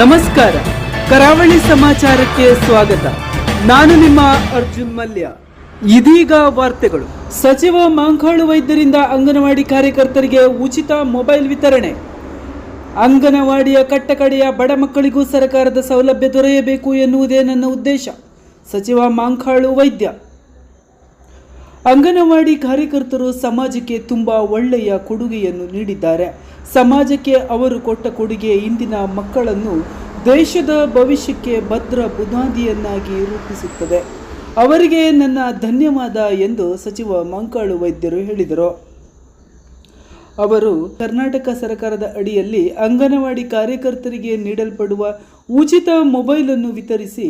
ನಮಸ್ಕಾರ. ಕರಾವಳಿ ಸಮಾಚಾರಕ್ಕೆ ಸ್ವಾಗತ. ನಾನು ನಿಮ್ಮ ಅರ್ಜುನ್ ಮಲ್ಯ. ಇದೀಗ ವಾರ್ತೆಗಳು. ಸಚಿವ ಮಾಂಕಾಳು ವೈದ್ಯರಿಂದ ಅಂಗನವಾಡಿ ಕಾರ್ಯಕರ್ತರಿಗೆ ಉಚಿತ ಮೊಬೈಲ್ ವಿತರಣೆ. ಅಂಗನವಾಡಿಯ ಕಟ್ಟಕಡೆಯ ಬಡ ಮಕ್ಕಳಿಗೂ ಸರ್ಕಾರದ ಸೌಲಭ್ಯ ದೊರೆಯಬೇಕು ಎನ್ನುವುದೇ ನನ್ನ ಉದ್ದೇಶ. ಸಚಿವ ಮಾಂಕಾಳು ವೈದ್ಯ. ಅಂಗನವಾಡಿ ಕಾರ್ಯಕರ್ತರು ಸಮಾಜಕ್ಕೆ ತುಂಬ ಒಳ್ಳೆಯ ಕೊಡುಗೆಯನ್ನು ನೀಡಿದ್ದಾರೆ. ಸಮಾಜಕ್ಕೆ ಅವರು ಕೊಟ್ಟ ಕೊಡುಗೆ ಇಂದಿನ ಮಕ್ಕಳನ್ನು ದೇಶದ ಭವಿಷ್ಯಕ್ಕೆ ಭದ್ರ ಬುನಾದಿಯನ್ನಾಗಿ ರೂಪಿಸುತ್ತದೆ. ಅವರಿಗೆ ನನ್ನ ಧನ್ಯವಾದ ಎಂದು ಸಚಿವ ಮಂಕಾಳು ವೈದ್ಯರು ಹೇಳಿದರು. ಅವರು ಕರ್ನಾಟಕ ಸರ್ಕಾರದ ಅಡಿಯಲ್ಲಿ ಅಂಗನವಾಡಿ ಕಾರ್ಯಕರ್ತರಿಗೆ ನೀಡಲ್ಪಡುವ ಉಚಿತ ಮೊಬೈಲನ್ನು ವಿತರಿಸಿ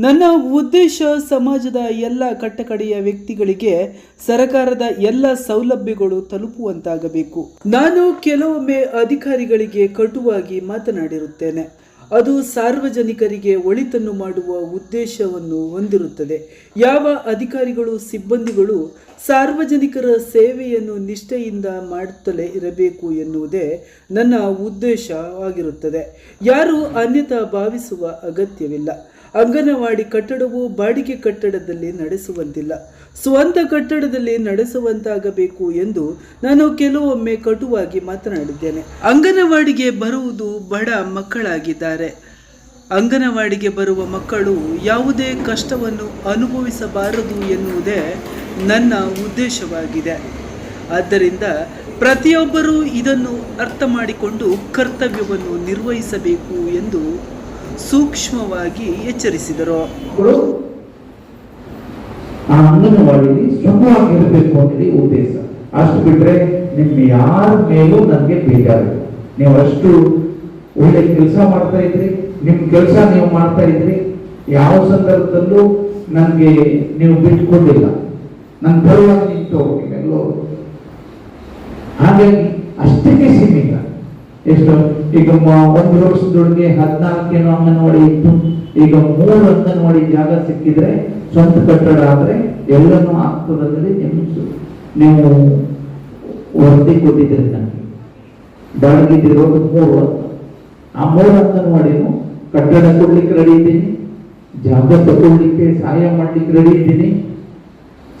ನನ್ನ ಉದ್ದೇಶ ಸಮಾಜದ ಎಲ್ಲ ಕಟ್ಟಕಡೆಯ ವ್ಯಕ್ತಿಗಳಿಗೆ ಸರಕಾರದ ಎಲ್ಲ ಸೌಲಭ್ಯಗಳು ತಲುಪುವಂತಾಗಬೇಕು. ನಾನು ಕೆಲವೊಮ್ಮೆ ಅಧಿಕಾರಿಗಳಿಗೆ ಕಟುವಾಗಿ ಮಾತನಾಡಿರುತ್ತೇನೆ. ಅದು ಸಾರ್ವಜನಿಕರಿಗೆ ಒಳಿತನ್ನು ಮಾಡುವ ಉದ್ದೇಶವನ್ನು ಹೊಂದಿರುತ್ತದೆ. ಯಾವ ಅಧಿಕಾರಿಗಳು, ಸಿಬ್ಬಂದಿಗಳು ಸಾರ್ವಜನಿಕರ ಸೇವೆಯನ್ನು ನಿಷ್ಠೆಯಿಂದ ಮಾಡುತ್ತಲೇ ಇರಬೇಕು ಎನ್ನುವುದೇ ನನ್ನ ಉದ್ದೇಶವಾಗಿರುತ್ತದೆ ಯಾರು ಅನ್ಯತಾ ಭಾವಿಸುವ ಅಗತ್ಯವಿಲ್ಲ. ಅಂಗನವಾಡಿ ಕಟ್ಟಡವು ಬಾಡಿಗೆ ಕಟ್ಟಡದಲ್ಲಿ ನಡೆಸುವಂತಿಲ್ಲ. ಸ್ವಂತ ಕಟ್ಟಡದಲ್ಲಿ ನಡೆಸುವಂತಾಗಬೇಕು ಎಂದು ನಾನು ಕೆಲವೊಮ್ಮೆ ಕಟುವಾಗಿ ಮಾತನಾಡಿದ್ದೇನೆ. ಅಂಗನವಾಡಿಗೆ ಬರುವುದು ಬಡ ಮಕ್ಕಳಾಗಿದ್ದಾರೆ. ಅಂಗನವಾಡಿಗೆ ಬರುವ ಮಕ್ಕಳು ಯಾವುದೇ ಕಷ್ಟವನ್ನು ಅನುಭವಿಸಬಾರದು ಎನ್ನುವುದೇ ನನ್ನ ಉದ್ದೇಶವಾಗಿದೆ. ಆದ್ದರಿಂದ ಪ್ರತಿಯೊಬ್ಬರೂ ಇದನ್ನು ಅರ್ಥ ಮಾಡಿಕೊಂಡು ಕರ್ತವ್ಯವನ್ನು ನಿರ್ವಹಿಸಬೇಕು ಎಂದು ಸೂಕ್ಷ್ಮವಾಗಿ ಎಚ್ಚರಿಸಿದರು. ಆ ಅಂಗನವಾಡಿಲಿ ಸುಖವಾಗಿರಬೇಕು ಅನ್ನೋದು ಉದ್ದೇಶ. ಅಷ್ಟು ಬಿಟ್ರೆ ನಿಮ್ ಯಾರ ಮೇಲೂ ನನಗೆ ಬೇಜಾರು ನೀವು ಅಷ್ಟು ಒಳ್ಳೆ ಕೆಲಸ ಮಾಡ್ತಾ ಇದ್ರಿ, ನಿಮ್ ಕೆಲಸ ನೀವು ಮಾಡ್ತಾ ಇದ್ರಿ, ಯಾವ ಸಂದರ್ಭದಲ್ಲೂ ನನಗೆ ನೀವು ಬಿಟ್ಕೊಟ್ಟಿಲ್ಲ. ನನ್ನ ಪರವಾಗಿ ನಿಂತು ನೀವೆಲ್ಲೋ ಹಾಗಾಗಿ ಅಷ್ಟಕ್ಕೆ ಸೀಮಿತ. ಎಷ್ಟು ಈಗ ಒಂದು ವರ್ಷದೊಳಗೆ ಹದಿನಾಲ್ಕೇನೋ ಅಂಗನವಾಡಿ ಇತ್ತು. ಈಗ ಮೂರು ಅಂಗನವಾಡಿ ಜಾಗ ಸಿಕ್ಕಿದ್ರೆ ಸ್ವಂತ ಕಟ್ಟಡ ಆದ್ರೆ ಎಲ್ಲನೂ ಆಗ್ತದಲ್ಲಿ ನಿಮ್ಮ ಸು- ನೀವು ವರದಿ ಕೊಟ್ಟಿದ್ದೀರಿ ನನಗೆ ಬಾಡಿಗೆ ಇರೋದು ಮೂರು ಅಂತ ಆ ಮೂರು ಅಂಗನವಾಡಿನು ಕಟ್ಟಡ ಕೊಡ್ಲಿಕ್ಕೆ ರೆಡಿ ಇದ್ದೀನಿ. ಜಾಗ ತಗೊಳ್ಲಿಕ್ಕೆ ಸಹಾಯ ಮಾಡ್ಲಿಕ್ಕೆ ರೆಡಿ ಇದ್ದೀನಿ.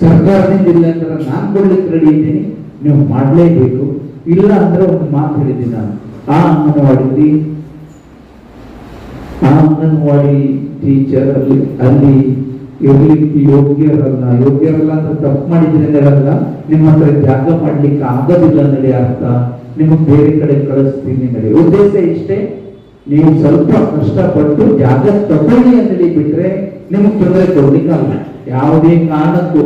ಸರ್ಕಾರದಿಂದ ಇಲ್ಲ ಅಂದ್ರೆ ನಾನು ಕೊಡ್ಲಿಕ್ಕೆ ರೆಡಿ ಇದ್ದೀನಿ. ನೀವು ಮಾಡಲೇಬೇಕು. ಇಲ್ಲ ಅಂದ್ರೆ ಒಂದು ಮಾತು ಹೇಳಿದ್ದೀನಿ ನಾನು. ಆ ಅಂಗನವಾಡಿ ಆ ಅಂಗನವಾಡಿ ಟೀಚರ್ ಅಲ್ಲಿ ಅಲ್ಲಿ ಇರ್ಲಿಕ್ಕೆ ಯೋಗ್ಯರಲ್ಲ. ಯೋಗ್ಯರಲ್ಲ ಅಂತ ತಪ್ಪು ಮಾಡಿದ್ರೆ ಇರಲ್ಲ ನಿಮ್ಮ ಹತ್ರ ಜಾಗ ಮಾಡ್ಲಿಕ್ಕೆ ಆಗೋದಿಲ್ಲ ನಡಿ ಅರ್ಥ. ನಿಮಗೆ ಬೇರೆ ಕಡೆ ಕಳಿಸ್ತೀನಿ ನಡಿ. ಉದ್ದೇಶ ಇಷ್ಟೇ, ನೀವು ಸ್ವಲ್ಪ ಕಷ್ಟಪಟ್ಟು ಜಾಗ ತಗೊಳ್ಳಿ ಅಂತೇಳಿ ಬಿಟ್ರೆ ನಿಮಗೆ ತೊಂದರೆ ಕೊಡ್ಲಿಕ್ಕಲ್ಲ ಯಾವುದೇ ಕಾರಣಕ್ಕೂ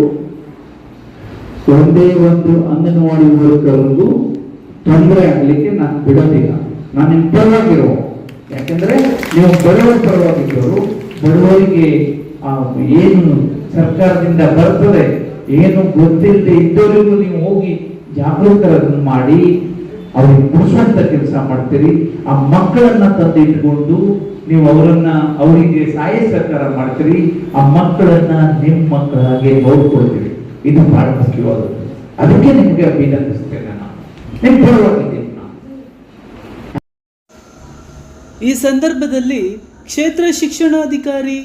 ಒಂದೇ ಒಂದು ಅಂಗನವಾಡಿ ವರ್ಕರ್ಗೂ ತೊಂದರೆ ಆಗ್ಲಿಕ್ಕೆ ನಾನು ಬಿಡೋದಿಲ್ಲ. ನಾನು ನಿಮ್ ಪರವಾಗಿರೋ. ಯಾಕಂದ್ರೆ ನೀವು ಬಡವರ ಪರವಾಗಿದ್ದವರು, ಬಡವರಿಗೆ ಏನು ಸರ್ಕಾರದಿಂದ ಬರ್ತದೆ, ಏನು ಗೊತ್ತಿಲ್ಲದೆ ಇದ್ದವರಿಗೂ ನೀವು ಹೋಗಿ ಜಾಗೃತರನ್ನು ಮಾಡಿ, ಅವ್ರಿಗೆ ಮುಗಿಸುವಂತ ಕೆಲಸ ಮಾಡ್ತೀರಿ. ಆ ಮಕ್ಕಳನ್ನ ತಂದು ಇಟ್ಕೊಂಡು ನೀವು ಅವರನ್ನ ಅವರಿಗೆ ಸಹಾಯ ಸರ್ಕಾರ ಮಾಡ್ತೀರಿ. ಆ ಮಕ್ಕಳನ್ನ ನಿಮ್ಮ ಮಕ್ಕಳಾಗೆ ನೋಡ್ಕೊಳ್ತೀರಿ. ಇದು ಬಹಳ ಮುಖ್ಯವಾದದ್ದು. ಅದಕ್ಕೆ ನಿಮಗೆ ಅಭಿನಂದಿಸ್ತೇನೆ. ಈ ಸಂದರ್ಭದಲ್ಲಿ ಕ್ಷೇತ್ರ ಶಿಕ್ಷಣಾಧಿಕಾರಿ,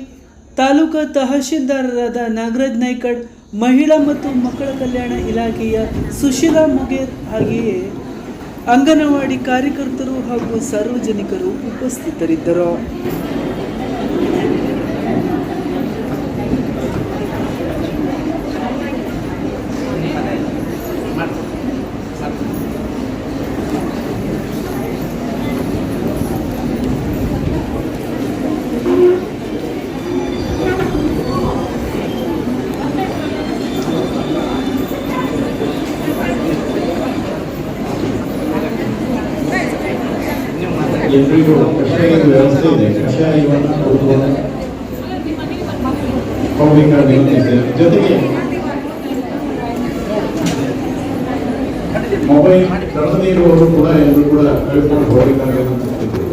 ತಾಲೂಕಾ ತಹಶೀಲ್ದಾರರಾದ ನಾಗರಾಜ್ ನಾಯ್ಕಡ್, ಮಹಿಳಾ ಮತ್ತು ಮಕ್ಕಳ ಕಲ್ಯಾಣ ಇಲಾಖೆಯ ಸುಶೀಲಾ ಮುಗೇರ್ ಹಾಗೆಯೇ ಅಂಗನವಾಡಿ ಕಾರ್ಯಕರ್ತರು ಹಾಗೂ ಸಾರ್ವಜನಿಕರು ಉಪಸ್ಥಿತರಿದ್ದರು. ಕಷಾಯ ವ್ಯವಸ್ಥೆ ಇದೆ ಇದೆ ಜೊತೆಗೆ ಮೊಬೈಲ್ ತರದೇ ಇರುವವರು ಕೂಡ ಎಲ್ಲರೂ ಕೂಡ ಕಳ್ಕೊಂಡು ಹೋಗಿದ್ದಾರೆ